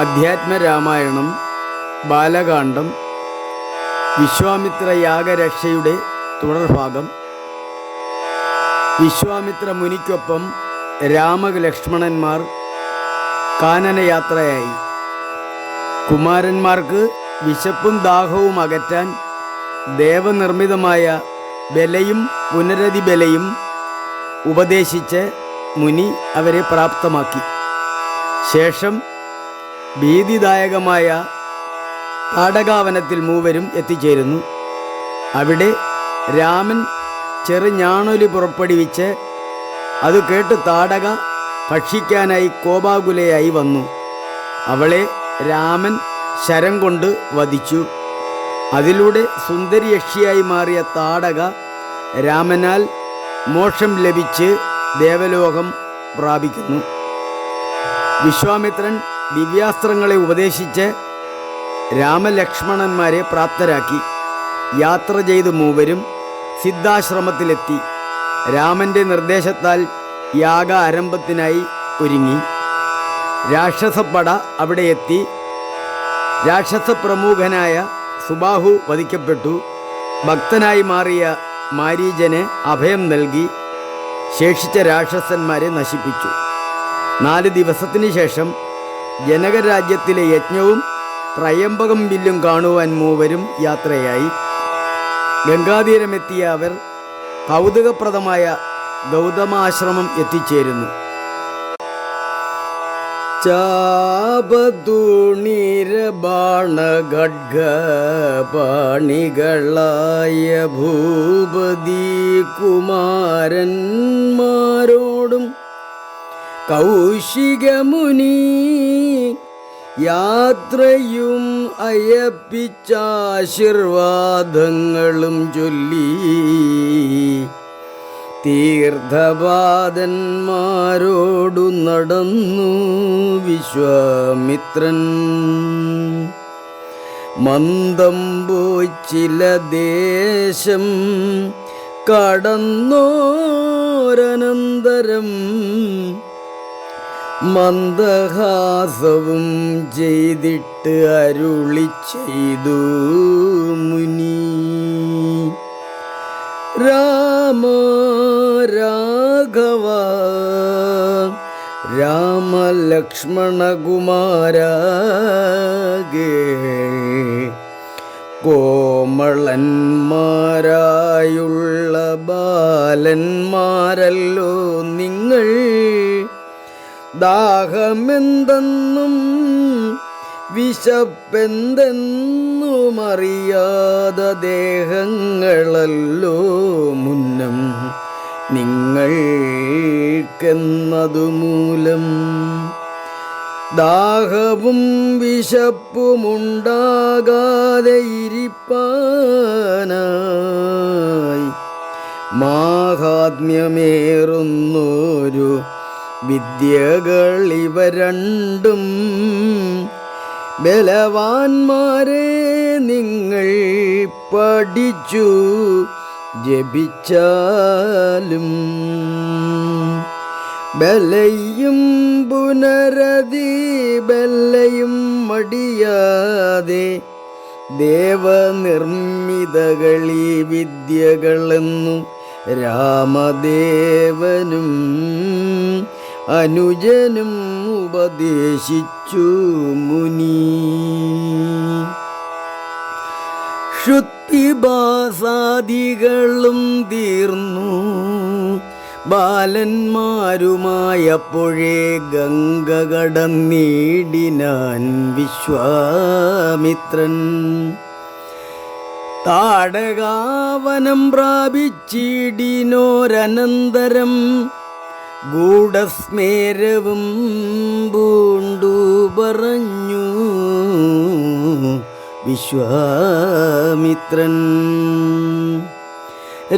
അധ്യാത്മരാമായണം ബാലകാന്ഡം വിശ്വാമിത്ര യാഗരക്ഷയുടെ തുടർഭാഗം വിശ്വാമിത്ര മുനിക്കൊപ്പം രാമലക്ഷ്മണന്മാർ കാനനയാത്രയായി. കുമാരന്മാർക്ക് വിശപ്പും ദാഹവും അകറ്റാൻ ദേവനിർമ്മിതമായ ബലയും പുനരതി ബലയും ഉപദേശിച്ച് മുനി അവരെ പ്രാപ്തമാക്കി. ശേഷം ഭീതിദായകമായ താടകാവനത്തിൽ മൂവരും എത്തിച്ചേരുന്നു. അവിടെ രാമൻ ചെറുഞാണൊലി പുറപ്പെടുവിച്ച് അത് കേട്ട് താടക ഭക്ഷിക്കാനായി കോപാകുലയായി വന്നു. അവളെ രാമൻ ശരം കൊണ്ട് വധിച്ചു. അതിലൂടെ സുന്ദരി യക്ഷിയായി മാറിയ താടക രാമനാൽ മോക്ഷം ലഭിച്ച് ദേവലോകം പ്രാപിക്കുന്നു. വിശ്വാമിത്രൻ ദിവ്യാസ്ത്രങ്ങളെ ഉപദേശിച്ച് രാമലക്ഷ്മണന്മാരെ പ്രാപ്തരാക്കി. യാത്ര ചെയ്ത് മൂവരും സിദ്ധാശ്രമത്തിലെത്തി. രാമന്റെ നിർദ്ദേശത്താൽ യാഗ ആരംഭത്തിനായി ഒരുങ്ങി. രാക്ഷസപ്പട അവിടെ എത്തി. രാക്ഷസ പ്രമുഖനായ സുബാഹു വധിക്കപ്പെട്ടു. ഭക്തനായി മാറിയ മാരീജന് അഭയം നൽകി. ശേഷിച്ച രാക്ഷസന്മാരെ നശിപ്പിച്ചു. നാല് ദിവസത്തിന് ശേഷം ജനകരാജ്യത്തിലെ യജ്ഞവും ത്രയംബകം വില്ലും കാണുവാൻ മൂവരും യാത്രയായി. ഗംഗാതീരമെത്തിയ അവർ കൗതുകപ്രദമായ ഗൗതമാശ്രമം എത്തിച്ചേരുന്നു. ചാപതൂണിരബാണഖഡ്ഗപാണികളായ ഭൂപതി കുമാരന്മാരോടും കൗശികമുനി യാത്രയും അയപ്പിച്ചാശീർവാദങ്ങളും ചൊല്ലി. തീർത്ഥപാദന്മാരോടു നടന്നു വിശ്വാമിത്രൻ. മന്ദം പോയി ചില ദേശം കടന്നോരനന്തരം മന്ദഹാസവും ചെയ്തിട്ട് അരുളി ചെയ്തു മുനി. രാമ രാഘവ രാമലക്ഷ്മണകുമാരേ കോമളന്മാരായുള്ള ബാലന്മാരല്ലോ നിങ്ങൾ ദാഹമെന്തെന്നും വിശപ്പെന്തെന്നും അറിയാത ദേഹങ്ങളല്ലോ മുന്നം നിങ്ങൾക്കെന്നതു മൂലം ദാഹവും വിശപ്പുമുണ്ടാകാതെ ഇരിപ്പാനായി. മാഹാത്മ്യമേറുന്നൊരു വിദ്യകൾ ഇവ രണ്ടും ബലവാന്മാരെ നിങ്ങൾ പഠിച്ചു ജപിച്ചാലും ബലയും പുനരതി ബലയും മടിയാതെ ദേവനിർമ്മിതകളീ വിദ്യകളെന്നു രാമദേവനും അനുജനും ഉപദേശിച്ചു മുനി. ശ്രുതിഭാസാദികളും തീർന്നു. ബാലന്മാരുമായപ്പോഴേ ഗംഗ കടന്നീടിനാൻ വിശ്വാമിത്രൻ. താടകാവനം പ്രാപിച്ചിടിനോരനന്തരം ഗൂഢസ്മേരവും പൂണ്ടു പറഞ്ഞു. വിശ്വാമിത്രൻ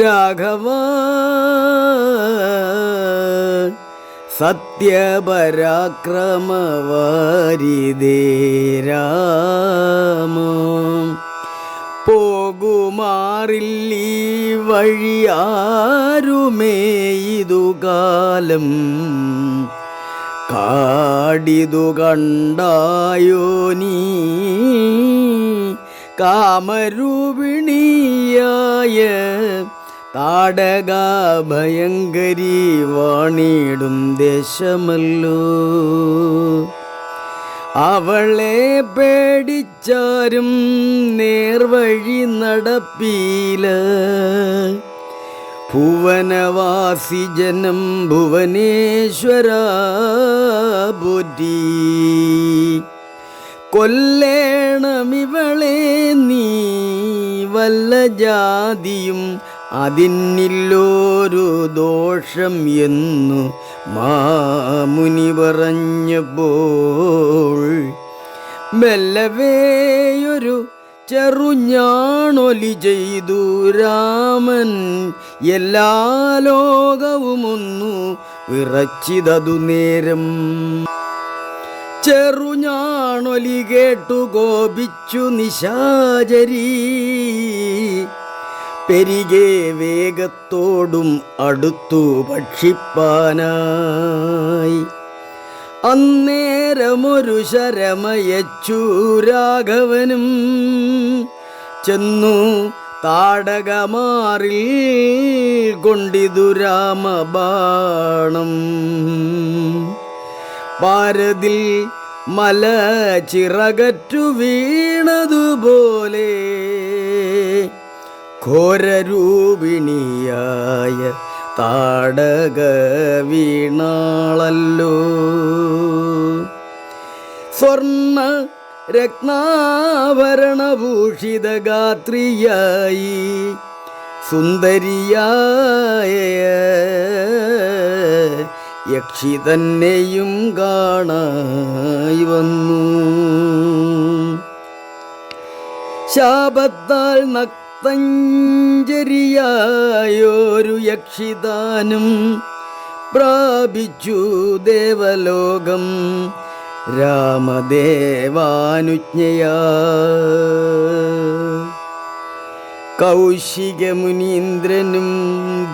രാഘവ സത്യപരാക്രമവാരിതേ രാമ. പോകുമാറില്ലീ വഴിയാരുമേ ഇതുകാലം കാടിതു കണ്ടായോ നീ? കാമരൂപിണിയായ താടക ഭയങ്കരി വാണിടും ദേശമല്ലോ. അവളെ പേടിച്ചാരും നേർവഴി നടപ്പീല. ഭുവനവാസി ജനം ഭുവനേശ്വര ബുദ്ധി കൊല്ലേണമിവളെ നീ വല്ല ജാതിയും അതിന്നില്ലോരു ദോഷം എന്നു മാമുനി പറഞ്ഞപ്പോൾ മെല്ലവേയൊരു ചെറുഞ്ഞാണൊലി ചെയ്തു രാമൻ. എല്ലാ ലോകവുമൊന്നു വിറച്ചിതതു നേരം. ചെറുഞാണൊലി കേട്ടു കോപിച്ചു നിശാചരി. പെരികെ വേഗത്തോടും അടുത്തു ഭക്ഷിപ്പാനായി. അന്നേരമൊരു ശരമയച്ചു രാഘവനും ചെന്നു താടകമാറിൽ കൊണ്ടിതു രാമബാണം. പാരതിൽ മല ചിറകറ്റു വീണതുപോലെ ഘോരരൂപിണിയായ താടക വീണാളല്ലോ സ്വർണ രത്നാഭരണഭൂഷിത ഗാത്രിയായി സുന്ദരിയായ യക്ഷി തന്നെയും കാണായി വന്നു. ശാപത്താൽ നക്തഞ്ചരിയായൊരു യക്ഷിദാനം പ്രാപിച്ചു ദേവലോകം രാമദേവാനുജ്ഞയാ. കൗശികമുനീന്ദ്രനും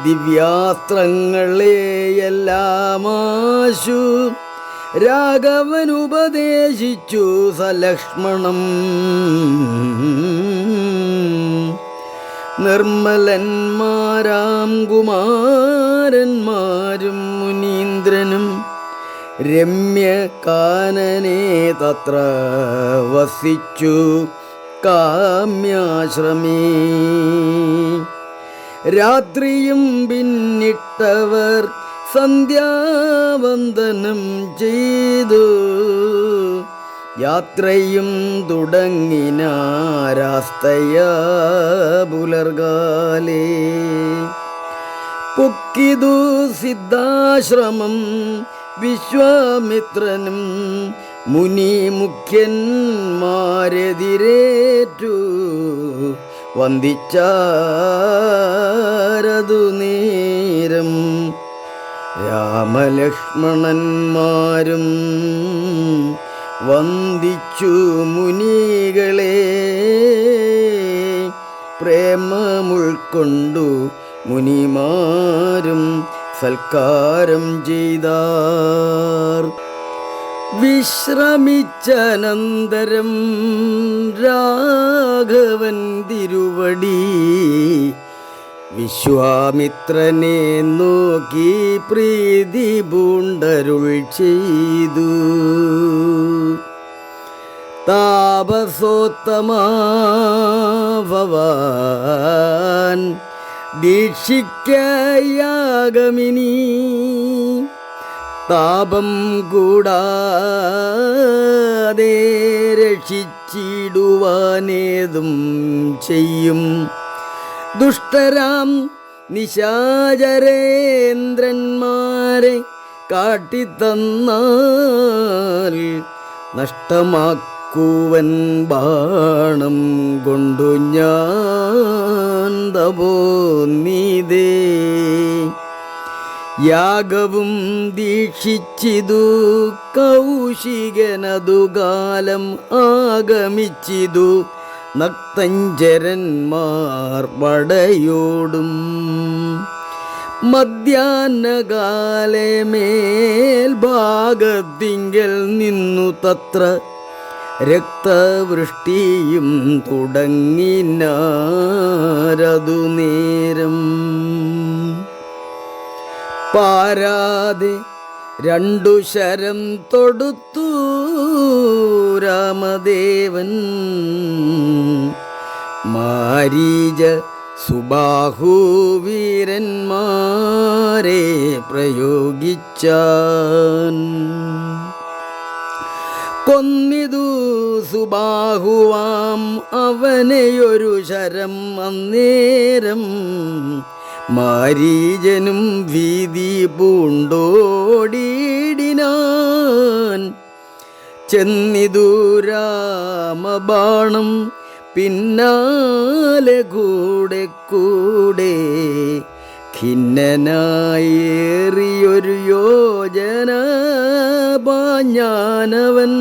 ദിവ്യാസ്ത്രങ്ങളെയെല്ലാമാശു രാഘവനുപദേശിച്ചു സലക്ഷ്മണം. നിർമ്മലന്മാരാം കുമാരന്മാരും മുനീന്ദ്രനും രമ്യ കാനനെ തത്ര വസിച്ചു കാമ്യാശ്രമേ. രാത്രിയും പിന്നിട്ടവർ സന്ധ്യാവന്ദനം ചെയ്തു. യാത്രയും തുടങ്ങിനാരാസ്തയ പുലർകാലേ പൊക്കിതു സിദ്ധാശ്രമം വിശ്വാമിത്രനും മുനി മുഖ്യന്മാരെതിരേറ്റു വന്ദിച്ചാരതു നേരം. രാമലക്ഷ്മണന്മാരും വന്ദിച്ചു മുനികളെ പ്രേമമുൾക്കൊണ്ടു മുനിമാരും സൽക്കാരം ചെയ്താർ. വിശ്രമിച്ചനന്തരം രാഘവൻ തിരുവടി വിശ്വാമിത്രനെ നോക്കി പ്രീതി പൂണ്ടരുൾ ചെയ്തു. താപസോത്തമാവാൻ ദീക്ഷിക്കയാഗമിനി. താപം കൂടാതെ രക്ഷിച്ചിടുവാനേതും ചെയ്യും. ദുഷ്ടരാം നിശാചരേന്ദ്രന്മാരെ കാട്ടിത്തന്നാൽ നഷ്ടമാക്കുവൻ ബാണം കൊണ്ടു ഞാൻ തപോ നീതേ. യാഗവും ദീക്ഷിച്ചിതു കൗശികനതു കാലം ആഗമിച്ചിതു. നക്തഞ്ചരന്മാർ പടയോടും മധ്യാഹ്നകാലെ നിന്നു തത്ര രക്തവൃഷ്ടിയും തുടങ്ങിനാരതു നേരം. പാരാതെ രണ്ടു ശരം തൊടുത്തു രാമദേവൻ. മാരീജ സുബാഹു വീരന്മാരെ പ്രയോഗിച്ചാൻ. കൊന്നിതു സുബാഹുവാം അവനെയൊരു ശരം അന്നേരം. മാരീജനും വീതി പൂണ്ടോടിയിടിനാൻ. ചെന്നിതു രാമബാണം പിന്നാലെ കൂടെ കൂടെ ഖിന്നനായേറിയൊരു യോജന പാഞ്ഞാനവൻ.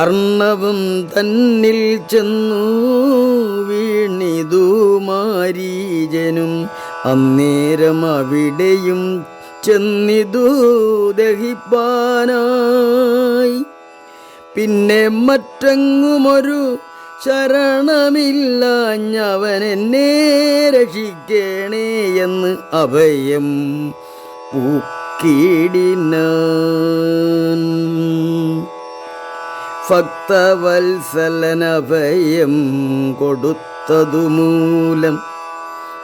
അർണവും തന്നിൽ ചെന്നു വീണിതു മാരീജനും അന്നേരം അവിടെയും ചെന്നിതു ദഹിപ്പാനായി. പിന്നെ മറ്റെങ്ങുമൊരു ശരണമില്ലാഞ്ഞവൻ എന്നെ രക്ഷിക്കണേ എന്ന് അഭയം പൂക്കിടിന ഭക്തവത്സലനഭയം കൊടുത്തതു മൂലം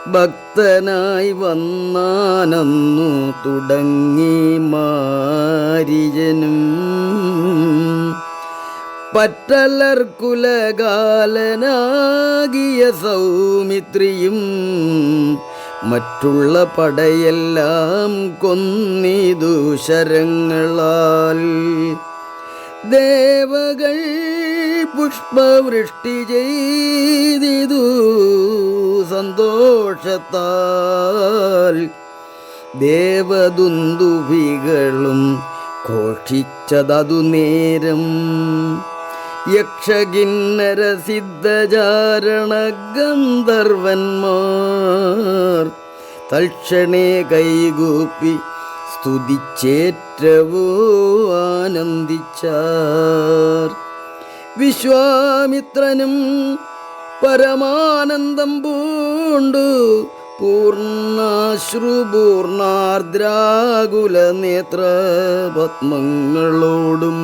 ഭക്തനായി വന്നാനന്നു തുടങ്ങി മാരിജനും. പറ്റലർക്കുലകാലനാകിയ സൗമിത്രിയും മറ്റുള്ള പടയെല്ലാം കൊന്നിതു ശരങ്ങളാൽ. ദേവകൾ പുഷ്പവൃഷ്ടി ചെയ്തിതു. സന്തോഷത്താൽ ദേവദുന്ദുവികളും ഘോഷിച്ചതതു നേരം. യക്ഷകിന്നരസിദ്ധചാരണഗന്ധർവന്മാർ ഗന്ധർവന്മാർ തൽക്ഷണേ കൈകൂപ്പി സ്തുതിച്ചേറ്റവോ ആനന്ദിച്ചാർ. വിശ്വാമിത്രനും പരമാനന്ദം പൂണ്ടു. പൂർണാശ്രുപൂർണാർദ്രാകുല നേത്ര പത്മങ്ങളോടും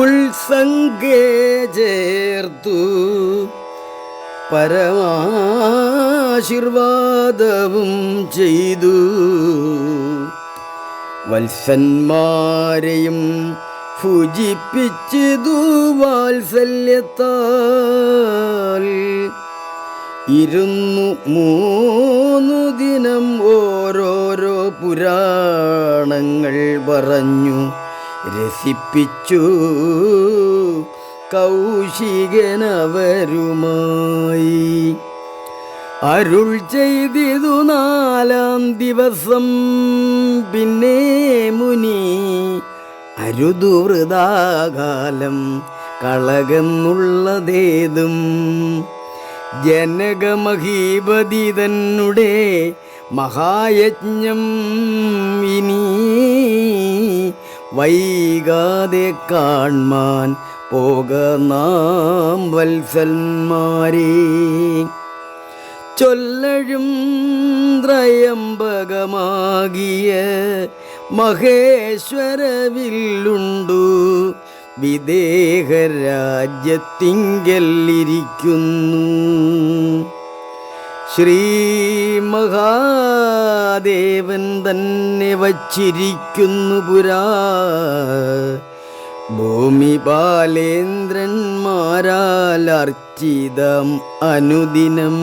ഉത്സംഗേ ചേർത്തു. പരമാശീർവാദവും ചെയ്തു. വത്സന്മാരെയും ഭുജിപ്പിച്ചതു വാത്സല്യത്താൽ. ഇരുന്നു മൂന്നു ദിനം ഓരോരോ പുരാണങ്ങൾ പറഞ്ഞു. രസിപ്പിച്ചു കൗശികനവരുമായി. അരുൾ ചെയ്തിതു നാലാം ദിവസം. പിന്നെ മുനി അരുതു വൃതാകാലം കളകെന്നുള്ളതേതും. ജനകമഹീപതി തന്നെ മഹായജ്ഞം ഇനി വൈകാതെ കാൺമാൻ പോക നാം വത്സന്മാരേ. ചൊല്ലഴും ത്രയംബകമാകിയ മഹേശ്വരവില്ലുണ്ടു. വിദേഹ രാജ്യത്തിങ്കല്ലിരിക്കുന്നു ശ്രീ മഹാദേവൻ തന്നെ വച്ചിരിക്കുന്നു പുരാ. ഭൂമി ബാലേന്ദ്രന്മാരാൽ അർച്ചിതം അനുദിനം.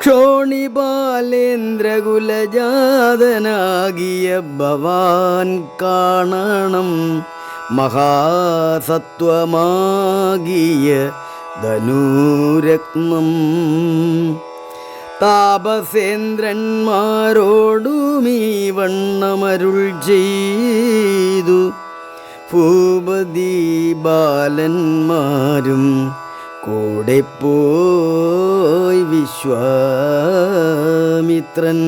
ക്ഷോണിബാലേന്ദ്രകുലജാതനാകിയ ഭവാൻ കാണണം. മഹാസത്വമാകിയ ധനൂരത്നം. താപസേന്ദ്രന്മാരോടുമീ വണ്ണമരുൾ ചെയ്തു. ഭൂപതി ബാലന്മാരും കോടി പോയി വിശ്വാമിത്രൻ.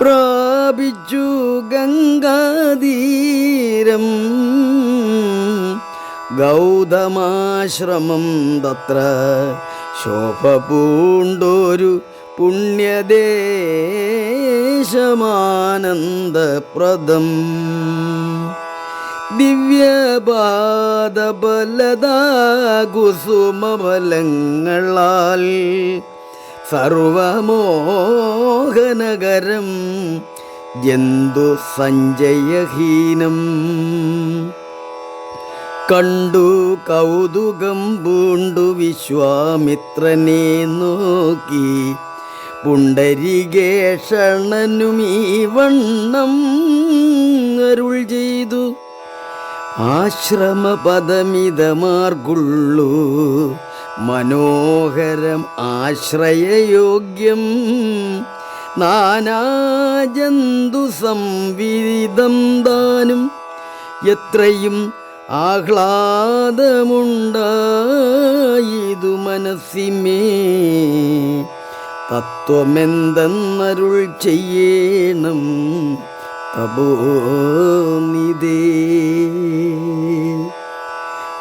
പ്രാപിച്ചു ഗംഗാതീരം. ഗൗതമാശ്രമം തത്ര. ശോഭ പൂണ്ടൊരു പുണ്യദേശമാനന്ദപ്രദം. ദിവ്യപാദബലദാകുസുമഫലങ്ങളാൽ സർവമോഹനകരം ജന്തു സഞ്ജയഹീനം? കണ്ടു കൗതുകം പൂണ്ടു വിശ്വാമിത്രനെ നോക്കി. പുണ്ടരികേഷണനും ഈ വണ്ണം അരുൾ ചെയ്തു. ആശ്രമപദമിതമാർഗുള്ളു. മനോഹരം ആശ്രയയോഗ്യം നാനാജന്തു സംവിധം ദാനും എത്രയും ആഹ്ലാദമുണ്ടായിതു മനസ്സിമേ. തത്വമെന്തെന്നരുൾ ചെയ്യേണം തപോനിതേ